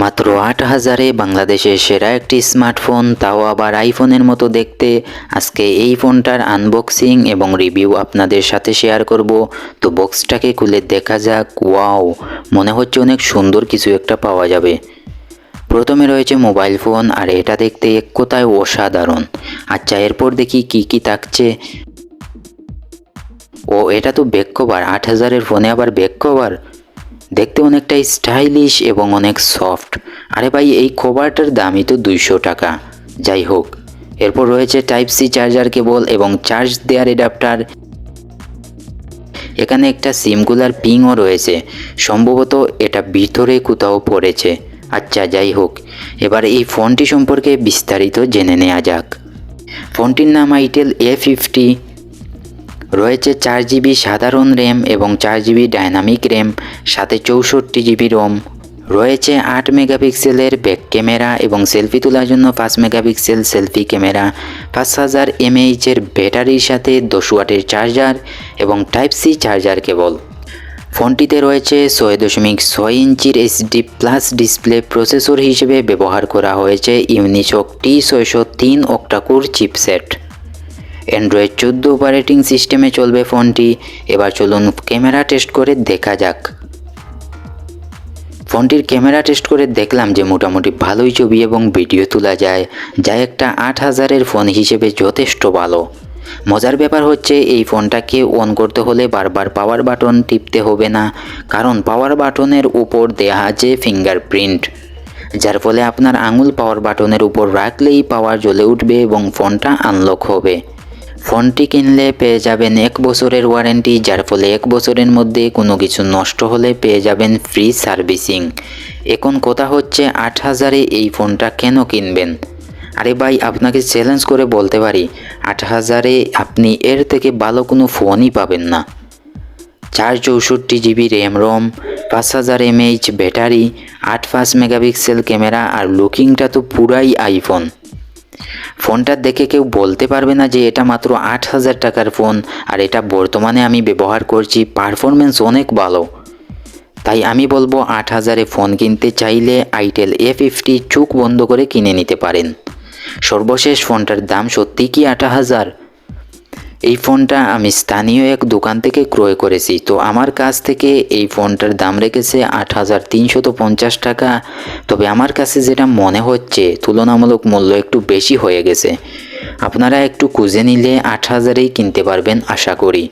মাত্র আট হাজারে বাংলাদেশের সেরা একটি স্মার্টফোন, তাও আবার আইফোনের মতো দেখতে। আজকে এই ফোনটার আনবক্সিং এবং রিভিউ আপনাদের সাথে শেয়ার করব। তো বক্সটাকে খুলে দেখা যাক ওয়াও মনে হচ্ছে অনেক সুন্দর কিছু একটা পাওয়া যাবে। প্রথমে রয়েছে মোবাইল ফোন আর এটা দেখতে এক কোথায় অসাধারণ। আচ্ছা এরপর দেখি কি কি থাকছে। ও, এটা তো ব্যাক কভার, আট হাজারের ফোনে আবার ব্যাক কভার? দেখতে অনেকটা স্টাইলিশ এবং অনেক সফট আরে ভাই, এই কভারটার দামই তো দুইশো টাকা। যাই হোক, এরপর রয়েছে টাইপ সি চার্জার কেবল এবং চার্জ দেওয়ার অ্যাডাপ্টার এখানে একটা সিমগুলার পিংও রয়েছে। সম্ভবত এটা ভিতরে কোথাও পড়েছে। আচ্ছা যাই হোক, এবার এই ফোনটি সম্পর্কে বিস্তারিত জেনে নেওয়া যাক। ফোনটির নাম আইটেল এ ফিফটি রয়েছে চার জিবি সাধারণ র্যাম এবং চার জিবি ডাইনামিক র্যাম, সাথে চৌষট্টি জিবি রোম। রয়েছে আট মেগাপিক্সেলের ব্যাক ক্যামেরা এবং সেলফি তোলার জন্য পাঁচ মেগাপিক্সেল সেলফি ক্যামেরা, পাঁচ হাজার এমএইচের ব্যাটারির সাথে দশ ওয়াটের চার্জার এবং টাইপ সি চার্জার কেবল। ফোনটিতে রয়েছে ছয় দশমিক ছয় ইঞ্চির এইচডি প্লাস ডিসপ্লে প্রসেসর হিসেবে ব্যবহার করা হয়েছে ইউনিচক টি ছয়শো তিন অক্টাকুর চিপসেট। অ্যান্ড্রয়েড চোদ্দ অপারেটিং সিস্টেমে চলবে ফোনটি। এবার চলুন ক্যামেরা টেস্ট করে দেখা যাক। ফোনটির ক্যামেরা টেস্ট করে দেখলাম যে মোটামুটি ভালোই ছবি এবং ভিডিও তোলা যায়, যা একটা আট হাজারের ফোন হিসেবে যথেষ্ট ভালো। মজার ব্যাপার হচ্ছে, এই ফোনটাকে অন করতে হলে বারবার পাওয়ার বাটন টিপতে হবে না, কারণ পাওয়ার বাটনের উপর দেয়া আছে ফিঙ্গারপ্রিন্ট যার ফলে আপনার আঙুল পাওয়ার বাটনের উপর রাখলেই পাওয়ার জ্বলে উঠবে এবং ফোনটা আনলক হবে। ফোনটি কিনলে পেয়ে যাবেন এক বছরের ওয়ারেন্টি, যার ফলে এক বছরের মধ্যে কোনো কিছু নষ্ট হলে পেয়ে যাবেন ফ্রি সার্ভিসিং। এখন কথা হচ্ছে, আট হাজারে এই ফোনটা কেন কিনবেন? আরে ভাই, আপনাকে চ্যালেঞ্জ করে বলতে পারি, আট হাজারে আপনি এর থেকে ভালো কোনো ফোনই পাবেন না। চার চৌষট্টি জিবি র্যাম রম পাঁচ হাজার এমএইচ ব্যাটারি, আট পাঁচ মেগাপিক্সেল ক্যামেরা আর লুকিংটা তো পুরাই আইফোন ফোনটা দেখে কেউ বলতে পারবে না যে এটা মাত্র আট হাজার টাকার ফোন, আর এটা বর্তমানে আমি ব্যবহার করছি পারফরমেন্স অনেক ভালো। তাই আমি বলব আট হাজারে ফোন কিনতে চাইলে আইটেল এ ফিফটি চোখ বন্ধ করে কিনে নিতে পারেন। সর্বশেষ ফোনটার দাম সত্যি কি আট হাজার? এই ফোনটা আমি স্থানীয় এক দোকান থেকে ক্রয় করেছি। তো আমার কাছ থেকে এই ফোনটার দাম রেখেছে আট হাজার পঞ্চাশ টাকা। তবে আমার কাছে যেটা মনে হচ্ছে, তুলনামূলক মূল্য একটু বেশি হয়ে গেছে। আপনারা একটু খুঁজে নিলে আট হাজারেই কিনতে পারবেন, আশা করি।